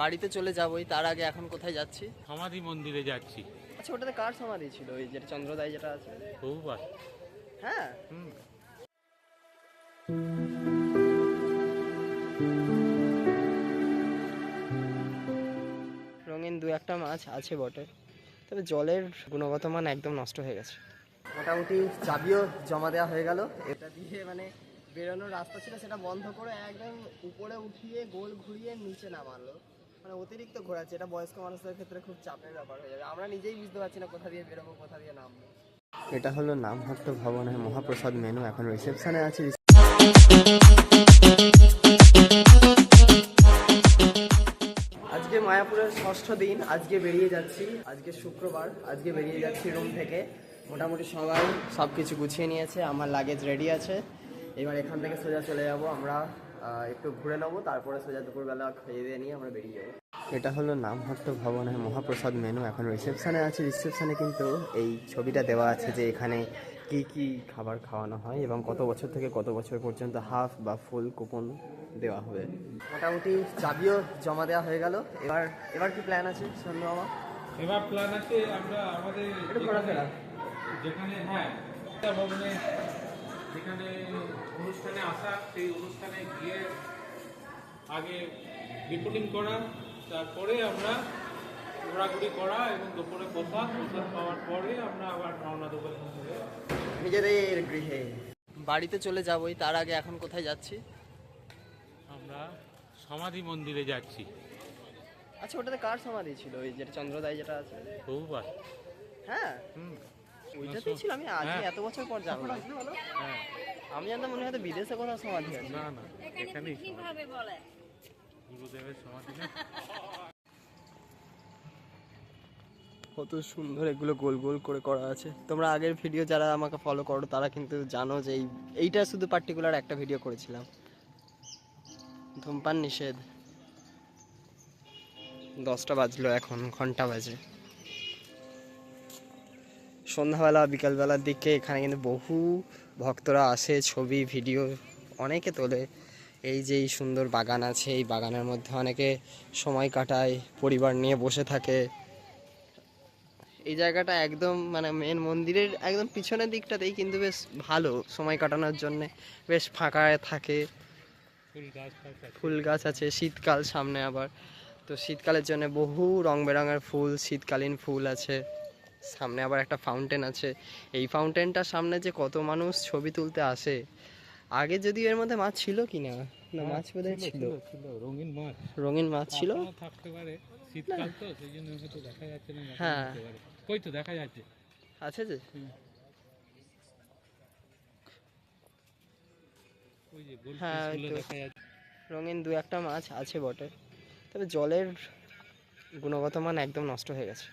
বাড়িতে চলে যাবোই তার আগে এখন কোথায় যাচ্ছি? সমাধি মন্দিরে যাচ্ছি। আচ্ছা ওটাতে কার সমাধি ছিল? ওই যেটা চন্দ্রদায় যেটা আছে? বহুবার। হ্যাঁ? হুম। রঙিন দু একটা মাছ আছে বটে তবে জলের গুণগত মান একদম নষ্ট হয়ে গেছে। মোটামুটি চাবিও জমা দেওয়া হয়ে গেল। এটা দিয়ে মানে বেরোনোর রাস্তা ছিল সেটা বন্ধ করে একদম উপরে উঠিয়ে গোল ঘুরিয়ে নিচে নামালো। মানে অতিরিক্ত ঘোরাচ্ছে এটা বয়স্ক মানুষদের ক্ষেত্রে খুব চাপের ব্যাপার হয়ে যাবে। আমরা নিজেই বুঝতে পারছি না কোথা দিয়ে বেরোবো কোথা দিয়ে নামবো। এটা হলো নামহট্ট ভবনের মহাপ্রসাদ মেনু এখন রিসেপশনে আছে। আজকে মায়াপুরের ষষ্ঠ দিন আজকে বেরিয়ে যাচ্ছি আজকে শুক্রবার আজকে বেরিয়ে যাচ্ছি রুম থেকে। মোটামুটি সবাই সব কিছু গুছিয়ে নিয়েছে আমার লাগেজ রেডি আছে। এবার এখান থেকে সোজা চলে যাব আমরা একটু ঘুরে নেব তারপরে সোজা দুপুরবেলা খেয়ে দিয়ে নিয়ে আমরা বেরিয়ে যাব। এটা হলো নামহট্ট ভবনের মহাপ্রসাদ মেনু এখন রিসেপশনে আছে। রিসেপশনে কিন্তু এই ছবিটা দেওয়া আছে যে এখানে কি কি খাবার খাওয়ানো হয় এবং কত বছর থেকে কত বছর পর্যন্ত হাফ বা ফুল কুপন দেওয়া হবে। মোটামুটি চাবিও জমা দেওয়া হয়ে গেল। এবার এবার কি প্ল্যান আছে সন্ধ্যা মামা এবার প্ল্যান আছে আমরা আমাদের একটু ঘোরাফেরা। যেখানে হ্যাঁ ভবনে যেখানে অনুষ্ঠানে আসা সেই অনুষ্ঠানে গিয়ে আগে রিপোর্টিং করা তারপরে আমরা ঘোরাঘুরি করা এবং দুপুরে প্রসাদ প্রসাদ পাওয়ার পরে আমরা আবার রওনা দেবো নিজেদের গৃহে। বাড়িতে চলে যাবোই তার আগে এখন কোথায় যাচ্ছি? আমরা সমাধি মন্দিরে যাচ্ছি। আচ্ছা ওটাতে কার সমাধি ছিল? ওই যেটা চন্দ্রদায় যেটা আছে? বহুবার। হ্যাঁ? হুম। ওইটাতেই ছিল আমি আজ হ্যাঁ। এত বছর পর যাব। হ্যাঁ। আমি জানতাম মনে হয় বিদেশে কোথাও সমাধি আছে। না না। এখানেই। গুরুদেবের সমাধি কত সুন্দর এগুলো গোল গোল করে করা আছে। তোমরা আগের ভিডিও যারা আমাকে ফলো করো, তারা কিন্তু জানো যে এই এইটা শুধু পার্টিকুলার একটা ভিডিও করেছিলাম। ধূমপান নিষেধ। দশটা বাজলো এখন, ঘণ্টা বাজে। সন্ধ্যাবেলা, বিকালবেলার দিকে এখানে কিন্তু বহু ভক্তরা আসে, ছবি ভিডিও অনেকে তোলে। এই যে সুন্দর বাগান আছে, এই বাগানের মধ্যে অনেকে সময় কাটায়, পরিবার নিয়ে বসে থাকে। এই জায়গাটা একদম মানে মেন মন্দিরের একদম পিছনের দিকটাতেই কিন্তু বেশ ভালো সময় কাটানোর জন্য। বেশ ফাঁকা থাকে। ফুল গাছ আছে, শীতকাল সামনে আবার। তো শীতকালের জন্য বহু রং বেরঙের ফুল, শীতকালীন ফুল আছে। সামনে আবার একটা ফাউন্টেন আছে। এই ফাউন্টেনটার সামনে যে কত মানুষ ছবি তুলতে আসে আগে যদি এর মধ্যে মাছ ছিল কি না? না মাছ বোধহয় ছিল। রঙিন মাছ। রঙিন মাছ ছিল। থাকতে পারে শীতকাল তো সেই জন্য হয়তো দেখা যাচ্ছে না হ্যাঁ। কই তো দেখা যাচ্ছে। আছে যে? হ্যাঁ, রঙিন দু একটা মাছ আছে বটে। তবে জলের গুণগত মান একদম নষ্ট হয়ে গেছে।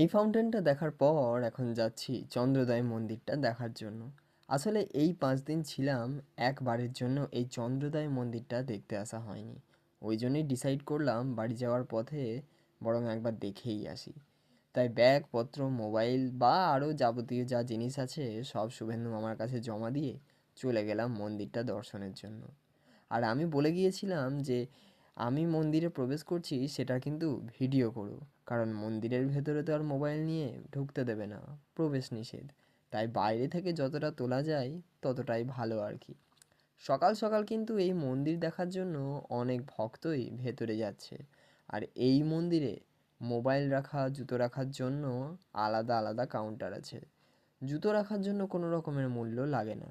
এই ফাউন্টেনটা দেখার পর এখন যাচ্ছি চন্দ্রোদয় মন্দিরটা দেখার জন্য। আসলে এই পাঁচ দিন ছিলাম একবারের জন্য এই চন্দ্রোদয় মন্দিরটা দেখতে আসা হয়নি। ওই জন্যই ডিসাইড করলাম বাড়ি যাওয়ার পথে বরং একবার দেখেই আসি। তাই ব্যাগপত্র মোবাইল বা আরও যাবতীয় যা জিনিস আছে সব শুভেন্দু মামার কাছে জমা দিয়ে চলে গেলাম মন্দিরটা দর্শনের জন্য। আর আমি বলে গিয়েছিলাম যে আমি মন্দিরে প্রবেশ করছি, সেটা কিন্তু ভিডিও করো। কারণ মন্দিরের ভেতরে তো আর মোবাইল নিয়ে ঢুকতে দেবে না, প্রবেশ নিষেধ। তাই বাইরে থেকে যতটা তোলা যায়, ততটাই ভালো আর কি। সকাল সকাল কিন্তু এই মন্দির দেখার জন্য অনেক ভক্তই ভেতরে যাচ্ছে। আর এই মন্দিরে মোবাইল রাখা, জুতো রাখার জন্য আলাদা আলাদা কাউন্টার আছে। জুতো রাখার জন্য কোনো রকমের মূল্য লাগে না।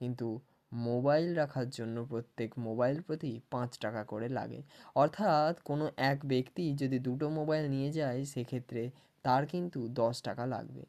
কিন্তু মোবাইল রাখার জন্য প্রত্যেক মোবাইল প্রতি পাঁচ টাকা করে লাগে। অর্থাৎ কোনো এক ব্যক্তি যদি দুটো মোবাইল নিয়ে যায়, সেক্ষেত্রে তার কিন্তু দশ টাকা লাগবে।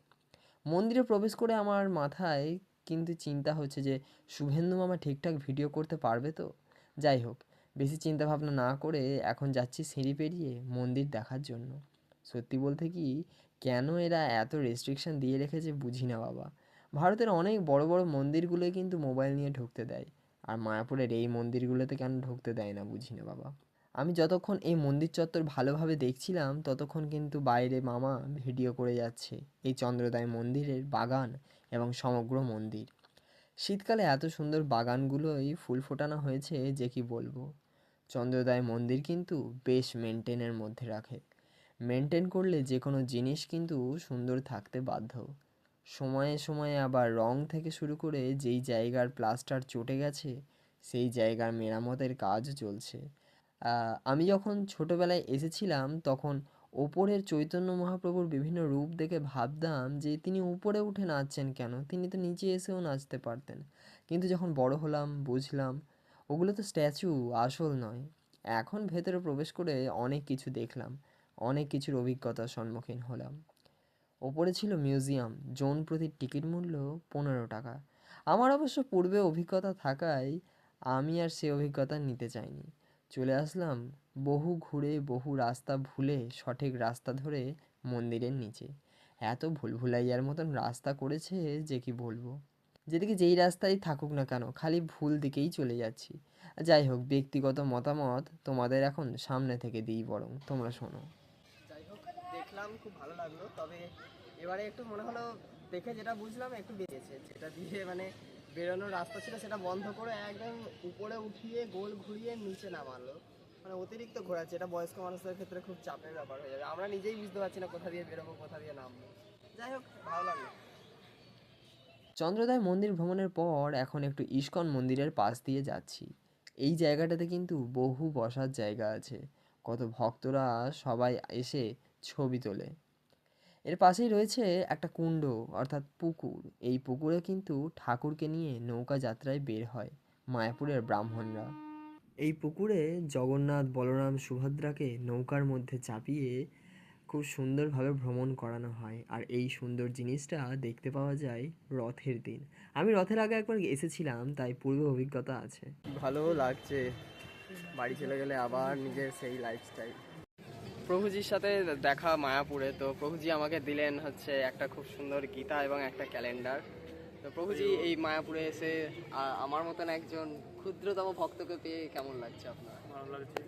মন্দিরে প্রবেশ করে আমার মাথায় কিন্তু চিন্তা হচ্ছে যে, শুভেন্দু মামা ঠিকঠাক ভিডিও করতে পারবে তো? যাই হোক, বেশি চিন্তা ভাবনা না করে এখন যাচ্ছি সিঁড়ি পেরিয়ে মন্দির দেখার জন্য। সত্যি বলতে কি, কেন এরা এত রেস্ট্রিকশন দিয়ে রেখেছে বুঝি না বাবা। ভারতের অনেক বড় বড় মন্দিরগুলোই কিন্তু মোবাইল নিয়ে ঢুকতে দেয়। আর মায়াপুরের এই মন্দিরগুলোতে কেন ঢুকতে দেয় না বুঝি না বাবা। আমি যতক্ষণ এই মন্দির চত্বর ভালোভাবে দেখছিলাম, ততক্ষণ কিন্তু বাইরে মামা ভিডিও করে যাচ্ছে এই চন্দ্রদায় মন্দিরের বাগান এবং সমগ্র মন্দির। শীতকালে এত সুন্দর বাগানগুলোই ফুল ফোটানো হয়েছে যে কি বলব। চন্দ্রদায় মন্দির কিন্তু বেশ মেনটেনের মধ্যে রাখে। মেনটেন করলে যে কোনো জিনিস কিন্তু সুন্দর থাকতে বাধ্য। সময়ে সময়ে আবার রং থেকে শুরু করে যেই জায়গার প্লাস্টার চটে গেছে, সেই জায়গার মেরামতের কাজও চলছে। আমি যখন ছোটোবেলায় এসেছিলাম, তখন ওপরের চৈতন্য মহাপ্রভুর বিভিন্ন রূপ দেখে ভাবতাম যে তিনি উপরে উঠে নাচছেন কেন? তিনি তো নিচে এসেও নাচতে পারতেন। কিন্তু যখন বড় হলাম, বুঝলাম ওগুলো তো স্ট্যাচু, আসল নয়। এখন ভেতরে প্রবেশ করে অনেক কিছু দেখলাম, অনেক কিছুর অভিজ্ঞতার সম্মুখীন হলাম। ওপরে ছিল মিউজিয়াম। জোন প্রতি টিকিট মূল্য পনেরো টাকা। আমার অবশ্য পূর্বে অভিজ্ঞতা থাকায় আমি আর সে অভিজ্ঞতা নিতে চাইনি। চলে আসলাম বহু ঘুরে, বহু রাস্তা ভুলে, সঠিক রাস্তা ধরে মন্দিরের নিচে। এত ভুল ভুলভুলাইয়ার মতন রাস্তা করেছে যে কি বলব? যেদিকে যেই রাস্তায় থাকুক না কেন, খালি ভুল দিকেই চলে যাচ্ছি। যাই হোক, ব্যক্তিগত মতামত তোমাদের এখন সামনে থেকে দিই বরং, তোমরা শোনো। যাই হোক, দেখলাম খুব ভালো লাগল, তবে এবারে একটু মনে হলো দেখে যেটা বুঝলাম, একটু বেরিয়েছে। যেটা দিয়ে মানে বেরোনোর রাস্তা ছিল সেটা বন্ধ করে একদম উপরে উঠিয়ে গোল ঘুরিয়ে নিচে নামালো। মানে অতিরিক্ত ঘোরাচ্ছে, এটা বয়স্ক মানুষদের ক্ষেত্রে খুব চাপের ব্যাপার হয়ে যাবে। আমরা নিজেই বুঝতে পারছি না কোথা দিয়ে বেরোবো, কোথা দিয়ে নামবো। যাই হোক, ভালো লাগল। চন্দ্রদায় মন্দির ভ্রমণের পর এখন একটু ইস্কন মন্দিরের পাশ দিয়ে যাচ্ছি। এই জায়গাটাতে কিন্তু বহু বসার জায়গা আছে। কত ভক্তরা সবাই এসে ছবি তোলে। এর পাশেই রয়েছে একটা কুণ্ড অর্থাৎ পুকুর। এই পুকুরে কিন্তু ঠাকুরকে নিয়ে নৌকা যাত্রায় বের হয় মায়াপুরের ব্রাহ্মণরা। এই পুকুরে জগন্নাথ বলরাম সুভদ্রাকে নৌকার মধ্যে চাপিয়ে খুব সুন্দরভাবে ভ্রমণ করানো হয়। আর এই সুন্দর জিনিসটা দেখতে পাওয়া যায় রথের দিন। আমি রথের আগে একবার এসেছিলাম তাই পূর্ব অভিজ্ঞতা আছে। ভালো লাগছে। বাড়ি চলে গেলে আবার নিজের সেই লাইফস্টাইল প্রভুজির সাথে দেখা মায়াপুরে তো প্রভুজি আমাকে দিলেন হচ্ছে একটা খুব সুন্দর গীতা এবং একটা ক্যালেন্ডার। তো প্রভুজি এই মায়াপুরে এসে আমার মতন একজন ক্ষুদ্রতম ভক্তকে পেয়ে কেমন লাগছে আপনার? ভালো লাগছে।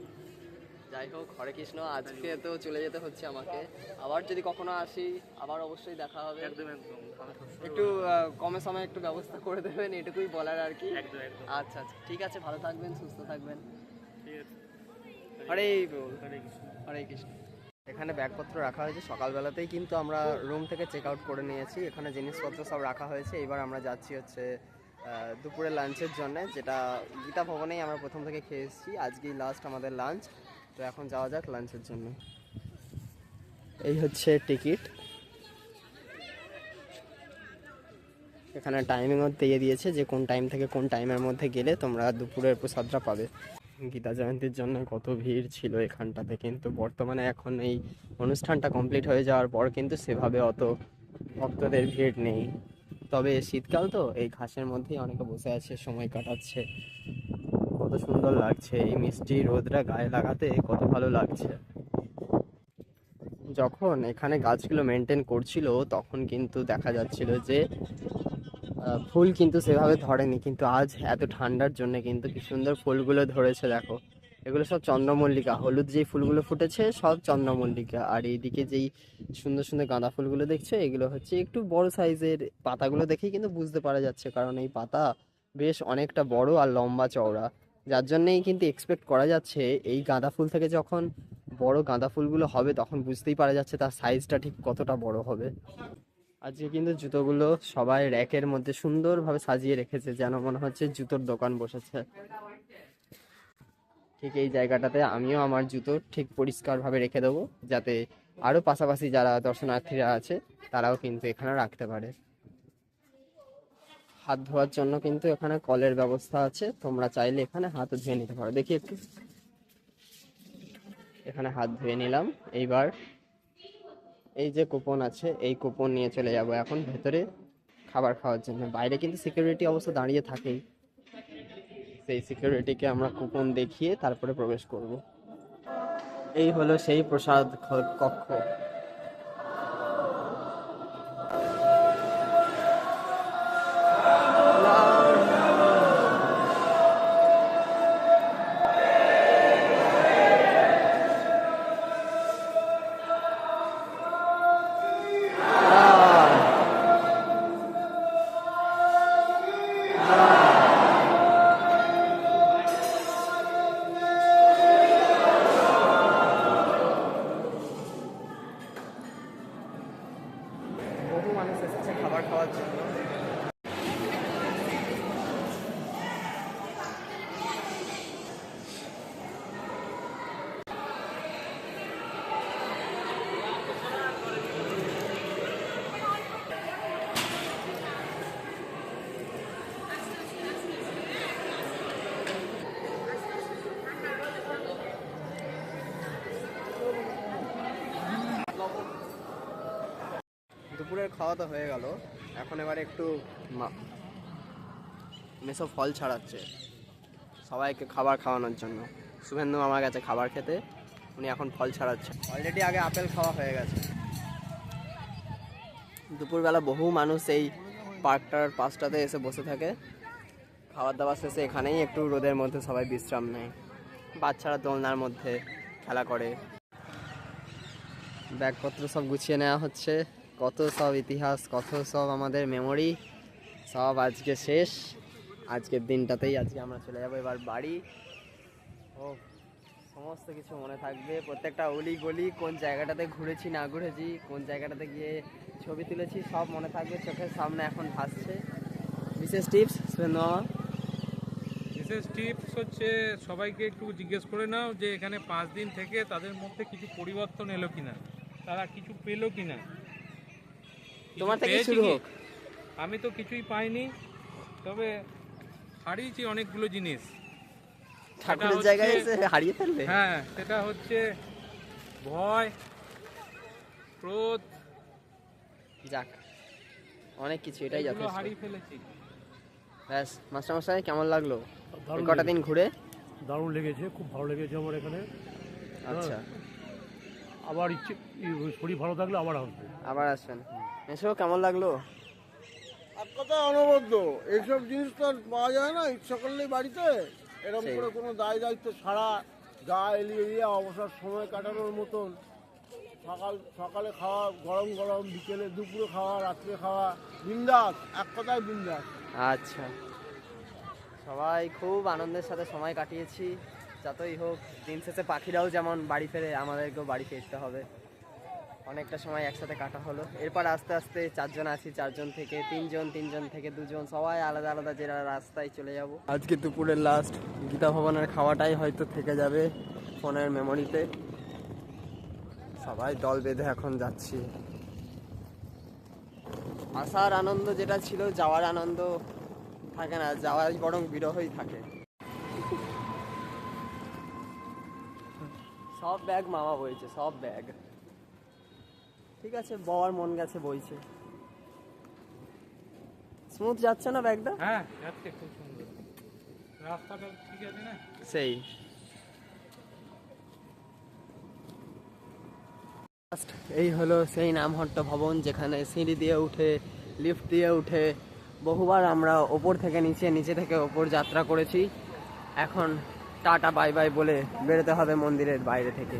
যাই হোক হরে কৃষ্ণ আজকে তো চলে যেতে হচ্ছে আমাকে। আবার যদি কখনো আসি আবার অবশ্যই দেখা হবে। একটু কমে সমে একটু ব্যবস্থা করে দেবেন এটুকুই বলার আর কি। আচ্ছা আচ্ছা ঠিক আছে ভালো থাকবেন সুস্থ থাকবেন। হরে বল হরে কৃষ্ণ। এখানে ব্যাগপত্র রাখা হয়েছে। সকালবেলাতেই কিন্তু আমরা রুম থেকে চেক আউট করে নিয়েছি। এখানে জিনিসপত্র সব রাখা হয়েছে। এবার আমরা যাচ্ছি হচ্ছে দুপুরে লাঞ্চের জন্য। যেটা গীতা ভবনেই আমরা প্রথম থেকে খেয়ে এসেছি। আজকেই লাস্ট আমাদের লাঞ্চ। তো এখন যাওয়া যাক লাঞ্চের জন্য। এই হচ্ছে টিকিট এখানে টাইমিংও দিয়ে দিয়েছে যে কোন টাইম থেকে কোন টাইমের মধ্যে গেলে তোমরা দুপুরের প্রসাদটা পাবে। গীতা জয়ন্তীর জন্য কত ভিড় ছিল এখানটাতে, কিন্তু বর্তমানে এখন এই অনুষ্ঠানটা কমপ্লিট হয়ে যাওয়ার পর কিন্তু সেভাবে অত ভক্তদের ভিড় নেই। তবে শীতকাল তো, এই ঘাসের মধ্যেই অনেকে বসে আছে, সময় কাটাচ্ছে। কত সুন্দর লাগছে, এই মিষ্টি রোদটা গায়ে লাগাতে কত ভালো লাগছে। যখন এখানে গাছগুলো মেনটেন করছিল, তখন কিন্তু দেখা যাচ্ছিল যে ফুল কিন্তু সেভাবে ধরেনি, কিন্তু আজ এত ঠান্ডার জন্য কিন্তু কি সুন্দর ফুলগুলো ধরেছে, দেখো। এগুলো সব চন্দ্রমল্লিকা, হলুদ যেই ফুলগুলো ফুটেছে সব চন্দ্রমল্লিকা। আর এইদিকে যেই সুন্দর সুন্দর গাঁদা ফুলগুলো দেখছ, এগুলো হচ্ছে একটু বড় সাইজের পাতাগুলো দেখেই কিন্তু বুঝতে পারা যাচ্ছে, কারণ এই পাতা বেশ অনেকটা বড় আর লম্বা চওড়া। যার জন্যেই কিন্তু এক্সপেক্ট করা যাচ্ছে, এই গাঁদা ফুল থেকে যখন বড় গাঁদা ফুলগুলো হবে, তখন বুঝতেই পারা যাচ্ছে তার সাইজটা ঠিক কতটা বড় হবে। আজকে কিন্তু জুতোগুলো সবাই র্যাকের মধ্যে সুন্দরভাবে সাজিয়ে রেখেছে, যেন মনে হচ্ছে জুতোর দোকান বসেছে। ঠিক এই জায়গাটাতে আমিও আমার জুতো ঠিক পরিষ্কারভাবে রেখে দেবো, যাতে আরও পাশাপাশি যারা দর্শনার্থীরা আছে, তারাও কিন্তু এখানে রাখতে পারে। হাত ধোয়ার জন্য কিন্তু এখানে কলের ব্যবস্থা আছে, তোমরা চাইলে এখানে হাত ধুয়ে নিতে পারো। দেখি একটু। এখানে হাত ধুয়ে নিলাম, এইবার এই যে কুপন আছে, এই কুপন নিয়ে চলে যাব এখন ভেতরে খাবার খাওয়ার জন্য। বাইরে কিন্তু সিকিউরিটি অবশ্য দাঁড়িয়ে থাকেই। সেই সিকিউরিটিকে আমরা কুপন দেখিয়ে তারপরে প্রবেশ করব। এই হলো সেই প্রসাদ কক্ষ। দুপুরের খাওয়া তো হয়ে গেল। এখন এবারে একটু মেসো ফল ছাড়াচ্ছে। সবাইকে খাবার খাওয়ানোর জন্য। শুভেন্দু আমার কাছে খাবার খেতে, উনি এখন ফল ছাড়াচ্ছে। অলরেডি আগে আপেল খাওয়া হয়ে গেছে। দুপুরবেলা বহু মানুষ এই পার্কটার পাশটাতে এসে বসে থাকে। খাবার দাবার শেষে এখানেই একটু রোদের মধ্যে সবাই বিশ্রাম নেয়। বাচ্চারা দোলনার মধ্যে খেলা করে। ব্যাগপত্র সব গুছিয়ে নেওয়া হচ্ছে। কত সব ইতিহাস, কত সব আমাদের মেমোরি সব আজকে শেষ। আজকের দিনটাতেই আজকে আমরা চলে যাব এবার বাড়ি। ও, সমস্ত কিছু মনে থাকবে। প্রত্যেকটা অলি গলি কোন জায়গাটাতে ঘুরেছি, না ঘুরেছি, কোন জায়গাটাতে গিয়ে ছবি তুলেছি, সব মনে থাকবে। চোখের সামনে এখন ভাসছে। বিশেষ টিপস সুরেন্দ্র মামা? বিশেষ টিপস হচ্ছে, সবাইকে একটু জিজ্ঞেস করে নাও যে এখানে পাঁচ দিন থেকে তাদের মধ্যে কিছু পরিবর্তন এলো কিনা? তারা কিছু পেল কিনা? তোমার থেকে শুরু হোক। আমি তো কিছুই পাইনি তবে হারিয়েছি অনেকগুলো জিনিস। ঠাকুরের জায়গায় এসে হারিয়ে ফেলবে হ্যাঁ সেটা হচ্ছে ভয় ক্রোধ। যাক অনেক কিছু এটাই যথেষ্ট। হারিয়ে ফেলেছি। ব্যাস মাস্টারমশাই কেমন লাগল? কটা দিন ঘুরে? দারুণ লেগেছে খুব ভালো লেগেছে আমার এখানে। আচ্ছা। আবার ইচ্ছে শরীর ভালো থাকলে আবার আসব। আবার আসবেন। এসো কেমন লাগল? এক কথায় অনবদ্য। এইসব জিনিস তো আর পাওয়া যায় না ইচ্ছা করলেই বাড়িতে। এরকম করে কোনো দায় দায়িত্ব ছাড়া গা এলিয়ে দিয়ে অবসর সময় কাটানোর মতন। সকাল সকালে খাওয়া গরম গরম বিকেলে দুপুরে খাওয়া রাত্রে খাওয়া বিন্দাস এক কথায় বিন্দাস। আচ্ছা। সবাই খুব আনন্দের সাথে সময় কাটিয়েছি যতই হোক দিন শেষে পাখিরাও যেমন বাড়ি ফেরে আমাদেরকেও বাড়ি ফিরতে হবে। অনেকটা সময় একসাথে কাটা হলো। এরপর আস্তে আস্তে চারজন আছি, চারজন থেকে তিনজন তিনজন থেকে দুজন, সবাই আলাদা আলাদা যে রাস্তায় চলে যাব। আজকে দুপুরের লাস্ট গীতা ভবনের খাওয়াটাই হয়তো থেকে যাবে ফোনের মেমোরিতে সবাই দল বেঁধে এখন যাচ্ছি। আসার আনন্দ যেটা ছিল, যাওয়ার আনন্দ থাকে না, যাওয়াই বরং বিরহই থাকে। সব ব্যাগ মামা বইছে, সব ব্যাগ ঠিক আছে বওয়ার মন গেছে বইছে। স্মুথ যাচ্ছে না ব্যাগটা? হ্যাঁ যাচ্ছে খুব সুন্দর। রাস্তাটা ঠিক আছে না? সেই। এই হলো সেই নামহট্ট ভবন যেখানে সিঁড়ি দিয়ে উঠে লিফট দিয়ে উঠে বহুবার আমরা ওপর থেকে নিচে নিচে থেকে ওপর যাত্রা করেছি। এখন টাটা বাই বাই বলে বেরোতে হবে মন্দিরের বাইরে থেকে।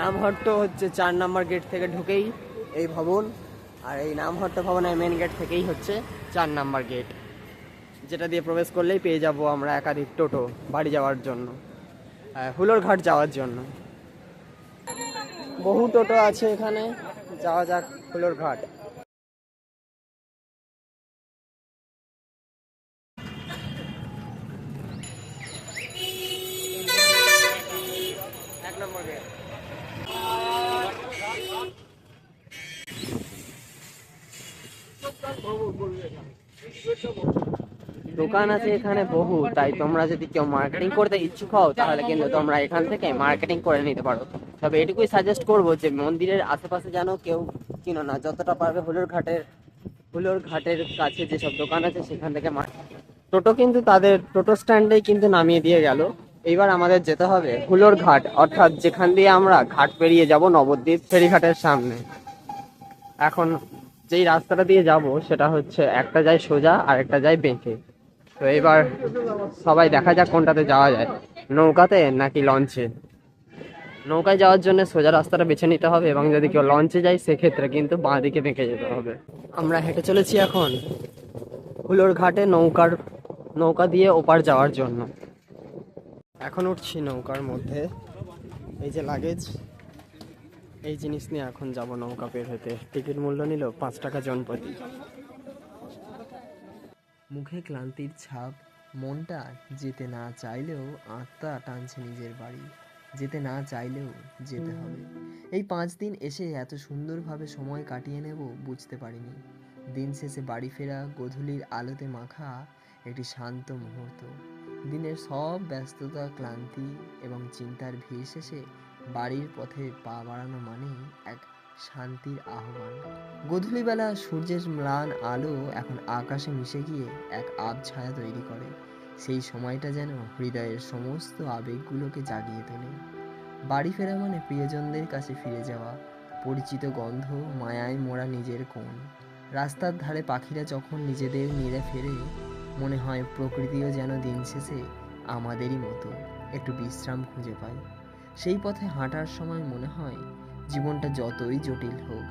নামহট্ট হচ্ছে চার নম্বর গেট থেকে ঢুকেই এই ভবন, আর এই নামহট্ট ভবনের মেন গেট থেকেই হচ্ছে চার নাম্বার গেট যেটা দিয়ে প্রবেশ করলেই পেয়ে যাব আমরা একাধিক টোটো বাড়ি যাওয়ার জন্য হুলোর ঘাট যাওয়ার জন্য। বহু টোটো আছে এখানে, যাওয়া যাক হুলোর ঘাট। দোকান আছে এখানে বহু তাই তোমরা যদি কেউ মার্কেটিং করতে ইচ্ছুক হও, তাহলে কিন্তু তোমরা এখান থেকে মার্কেটিং করে নিতে পারো। তবে এটুকুই সাজেস্ট করব যে মন্দিরের আশেপাশে যেন কেউ কিনো না, যতটা পারবে হুলোর ঘাটের হুলোর ঘাটের কাছে যেসব দোকান আছে সেখান থেকে টোটো কিন্তু তাদের, টোটো স্ট্যান্ডেই কিন্তু নামিয়ে দিয়ে গেল। এইবার আমাদের যেতে হবে হুলোর ঘাট, অর্থাৎ যেখান দিয়ে আমরা ঘাট পেরিয়ে যাব নবদ্বীপ ফেরিঘাটের সামনে। এখন যেই রাস্তাটা দিয়ে যাব, সেটা হচ্ছে একটা যায় সোজা আর একটা যায় বেঁকে। তো এবার সবাই দেখা যাক কোনটাতে যাওয়া যায়। নৌকাতে নাকি লঞ্চে? নৌকায় যাওয়ার জন্য সোজা রাস্তাটা বেছে নিতে হবে এবং যদি কেউ লঞ্চে যায়, সেক্ষেত্রে কিন্তু বাঁ দিকে বেঁকে যেতে হবে। আমরা হেঁটে চলেছি এখন হুলোর ঘাটে নৌকার, নৌকা দিয়ে ওপার যাওয়ার জন্য। এখন উঠছি নৌকার মধ্যে। এই যে লাগেজ এই জিনিস নিয়ে এখন যাব নৌকা বের হতে। টিকিট মূল্য নিল পাঁচ টাকা জনপ্রতি মুখে ক্লান্তির ছাপ, মনটা যেতে না চাইলেও আত্মা টানছে নিজের বাড়ি। যেতে না চাইলেও যেতে হবে। এই পাঁচ দিন এসে এত সুন্দরভাবে সময় কাটিয়ে নেব বুঝতে পারিনি। দিন শেষে বাড়ি ফেরা, গধূলির আলোতে মাখা একটি শান্ত মুহূর্ত। দিনের সব ব্যস্ততা, ক্লান্তি এবং চিন্তার ভিড় শেষে বাড়ির পথে পা বাড়ানো মানে এক শান্তির আহ্বান। গধূলিবেলা সূর্যের ম্লান আলো এখন আকাশে মিশে গিয়ে এক আবছায়া তৈরি করে। সেই সময়টা যেন হৃদয়ের সমস্ত আবেগগুলোকে জাগিয়ে তোলে। বাড়ি ফেরা মানে প্রিয়জনদের কাছে ফিরে যাওয়া। পরিচিত গন্ধ, মায়ায় মোড়া নিজের কোণ। রাস্তার ধারে পাখিরা যখন নিজেদের নিরে ফেরে, মনে হয় প্রকৃতিও যেন দিন শেষে আমাদেরই মতো। একটু বিশ্রাম খুঁজে পায়। সেই পথে হাঁটার সময় মনে হয়, জীবনটা যতই জটিল হোক,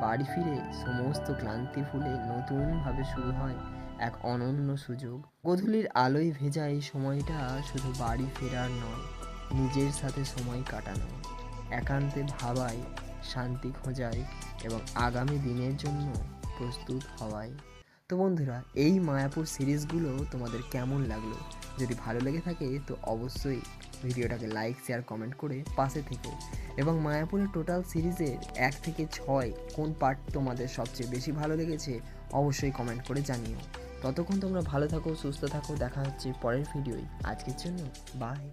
বাড়ি ফিরে সমস্ত ক্লান্তি ভুলে নতুনভাবে শুরু হয় এক অনন্য সুযোগ। গধূলির আলোয় ভেজা এই সময়টা শুধু বাড়ি ফেরার নয়, নিজের সাথে সময় কাটানো। একান্তে ভাবায়, শান্তি খোঁজায় এবং আগামী দিনের জন্য প্রস্তুত হওয়ায়। তো বন্ধুরা, এই মায়াপুর সিরিজগুলো তোমাদের কেমন লাগল? যদি ভালো লেগে থাকে, তো অবশ্যই ভিডিওটাকে লাইক শেয়ার কমেন্ট করে পাশে থেকে। এবং মায়াপুরের টোটাল সিরিজের এক থেকে ছয় কোন পার্ট তোমাদের সবচেয়ে বেশি ভালো লেগেছে, অবশ্যই কমেন্ট করে জানিও। ততক্ষণ তোমরা ভালো থাকো, সুস্থ থাকো, দেখা হচ্ছে পরের ভিডিওয়। আজকের জন্য বাই